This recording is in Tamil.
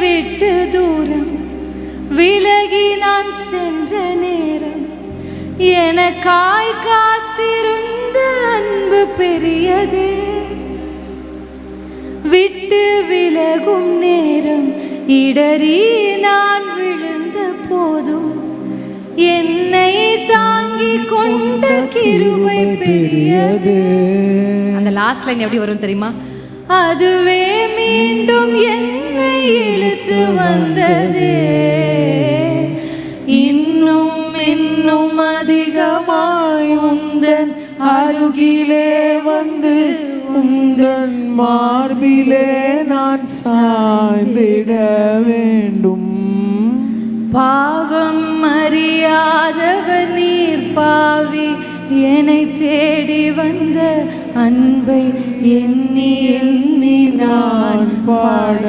விட்டு தூரம் விலகி நான் சென்ற நேரம் எனக்காய் காத்திருந்த அன்பு பெரியதே. விட்டு விலகும் நேரம் இடறி நான் விழுந்த போதும் என்னை தாங்கி கொண்ட கிருபை பெரியது. அந்த லாஸ்ட் லைன் எப்படி வரும் தெரியுமா? அதுவே மீண்டும் வந்ததே. இன்னும் இன்னும் அதிகமாய் உந்தன் அருகிலே வந்து உந்தன் மார்பிலே நான் சாய்ந்திட வேண்டும். பாவம் அறியாதவர் நீர் பாவி என்னை தேடி வந்த அன்பை எண்ணி எண்ணி நான் பாட